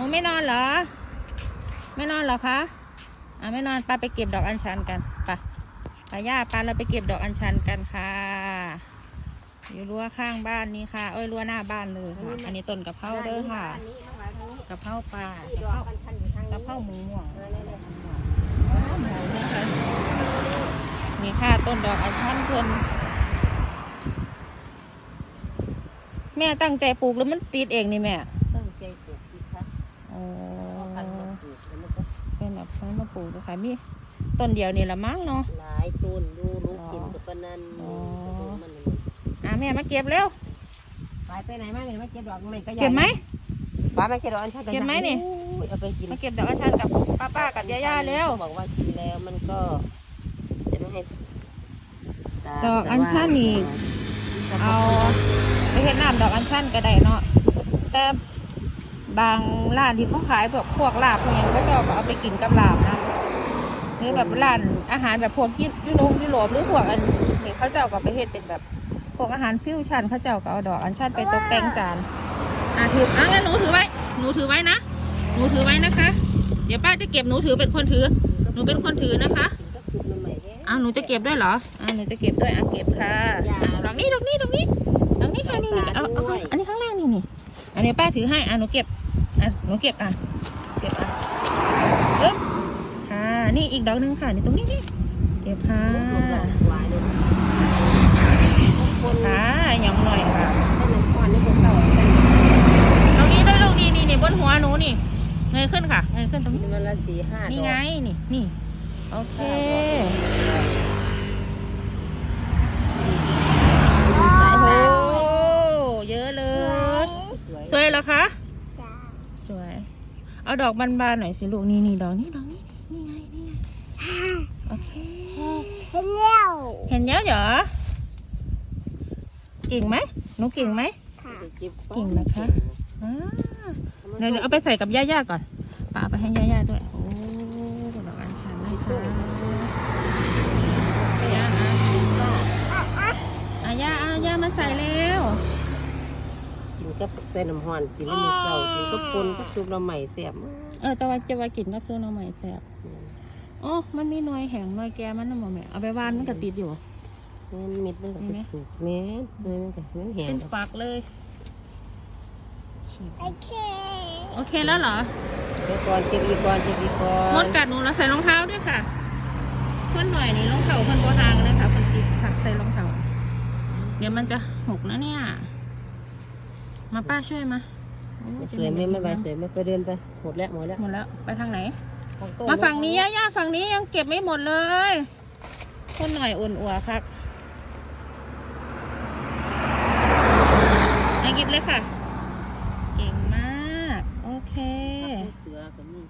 นูไม่นอนเหรอ ไม่นอนเหรอคะอะไม่นอนปาไปเก็บดอกอัญชันกันไปไปย่าปาเราไปเก็บดอกอัญชันกันค่ะอยู่รั้วข้างบ้านนี่ค่ะ เอ้ยรั้วหน้าบ้านเลยค่ะอันนี้ต้นกะเพราเด้อค่ะอันนี้น้องหลายทางนี้กะเพราปลาที่ดอกอัญชันอยู่ทางนี้กะเพราหมูม่วงเออเนี่ยเนี่ยนี่ค่ะต้นดอกอัญชันเพิ่นแม่ตั้งใจปลูกแล้วมันติดเองนี่แม่ ตั้งใจปลูกสิคะ อ๋อเอาพันธุ์มาปลูกแล้วมันก็เป็นแบบเขามาปลูกดูค่ะมีต้นเดียวนี่ละมั้งเนาะหลายต้นดูลูกกินกับปะนันอ๋อมันอะแม่มาเก็บเร็วไปไปไหนมาเนี่ยมาเก็บดอกไม่ก็ใหญ่เก็บไหมป้ามาเก็บดอกอัญชันเก็บไหมนี่อุ้ยเอาไปกินมาเก็บดอกอัญชันกับป้าป้าๆกับย่าย่าๆเร็วบอกว่ากินแล้วมันก็จะไม่ให้ตาดอกอัญชันนี่เอาไปเฮ็ดน้ำดอกอัญชันก็ได้เนาะแต่ บางร้านที่เขาขายแบบพวกลาบพวกนี้เขาจะเอาไปกินกับลาบนะหรือแบบร้านอาหารแบบพวกยุยุโรปยุโรปหรือพวกอันนี้เขาจะเอาก็ไปเฮ็ดเป็นแบบพวกอาหารฟิวชั่นเขาจะเอาก็เอาดอกอัญชันไปตกแต่งจานอะถืออะงั้นหนูถือไว้ หนูถือไว้นะ หนูถือไว้นะคะ เดี๋ยวป้าจะเก็บหนูถือเป็นคนถือ หนูเป็นคนถือนะคะก็คือมันใหม่แท้อ้าวหนูจะเก็บด้วยเหรออ้าวหนูจะเก็บด้วยอะเก็บค่ะอย่าอะดอกนี้ดอกนี้ดอกนี้ดอกนี้ค่ะนี่นี่เอาเอาเอาอันนี้ข้างล่างนี่นี่อันนี้ป้าถือให้อะหนูเก็บอะ หนูเก็บอะ เก็บอะอึ๊บค่ะ นี่อีกดอกหนึงค่ะ นี่ตรงนี้นี่เก็บค่ะลูกหลานหวายคนค่ะหยำหน่อยค่ะเต่าตรงนี้ด้วยลูกนี่นี่นี่บนหัวหนูนี่ เงยขึ้นค่ะ เงยขึ้นตรงนี้มันละสี่ห้าดอกนี่ไง นี่ นี่ โอเคโอ้โหเยอะเลย สวย สวยเหรอคะ สวย เอาดอกบานๆหน่อยสิลูกนี่นี่ดอกนี้ดอกนี้นี่ไงนี่ไงโอเคเห็นเยอะเหรอเก่งไหมหนูเก่งไหมเก่งนะคะอ่าเดี๋ยวเดี๋ยวเอาไปใส่กับย่าๆก่อนป้าเอาไปให้ย่าๆด้วยโอ้ดอกอัญชันนะคะย่านะอะย่าอะย่ามาใส่เร็ว กินกับใส่น้ำหวานกินแล้วมีเก่ากินกับปนกับซุปน้ำใหม่เสียบเออจะว่าจะว่ากินกับโซนเอาใหม่แซ่บโอ้มันมีหน่วยแห้งหน่วยแก่มันน่ะหมอแม่เอาไปวานมันก็ติดอยู่แม่นมิดมันก็มีไหมถูกแม่นแม่นมันก็แม่นแห้เป็งนปักเลยโอเคแล้วเหรอ เดี๋ยวก่อนเก็บอีกก่อนเก็บอีกก่อนมดกัดหนูแล้วใส่รองเท้าด้วยค่ะคนหน่อยนี่รองเท้าคนโบทางเลยค่ะคนติดผักใส่รองเท้า เดี๋ยวมันจะหกนะเนี่ย มาป้าช่วยมาโอ้สวยไหมไม่ใบสวยไหมไปเดินไปหมดแล้วหมดแล้วหมดแล้ว ไปทางไหนทางโต๊ะมาฝั่งนี้ย่าๆฝั่งนี้ยังเก็บไม่หมดเลยคนหน่อยอุ่นอัวครับอาหยิบเลยค่ะ เก่งมาก โอเค เสือกับนี่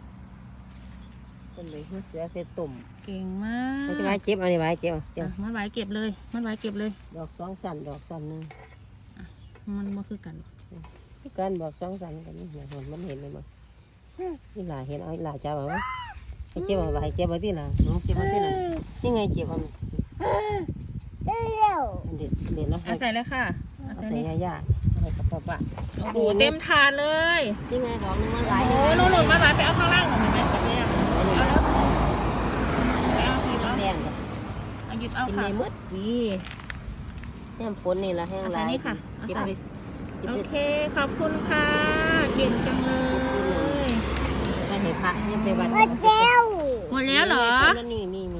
คนเลยหัวเสือเสร็จตุ่ม เก่งมาไม่กใช่ไว้เจ็บเอันนี้ไว้เจ็บเอาเจ็บอะมันไหวเก็บเลย มันไหวเก็บเลย ดอกสองสันดอกสันหนึ่งมันมาคือกัน ที่กันบอกสองสันกันนี่เห็นมันเห็นเลยมั้งนี่หลาเห็นเอาอีหลาจับเอาไหมให้เจ็บเอาไว้ให้เจ็บเอาที่หลังน้องเจ็บเอาที่หลังนี่ไงเจ็บเอาอันเด็ดเด็ดแล้วเอาใส่เลยค่ะเอาเอาใส่ใส่นี่ยาย่าให้กับป้าป้าโอ้โหเต็มถาดเลยนี่ไงดอกนึงมันหลายโอ้หนูหนุนมาหลายไปเอาข้างล่างหน่อยไหมกับเนี่ยเอาแล้วไปเอาหยิบเอาแดงกับเอาหยิบเอากินค่ะในมืดดีแห้งฝนนี่ละแห้งเอาหใส่ลายนี่ค่ะเอาเก็บใส่ไปเก็บ โอไปเค ขอบคุณค่ะ เก่งจังเลยไปให้พระให้ไปวัดหมดแล้วเหรอ นี่นี่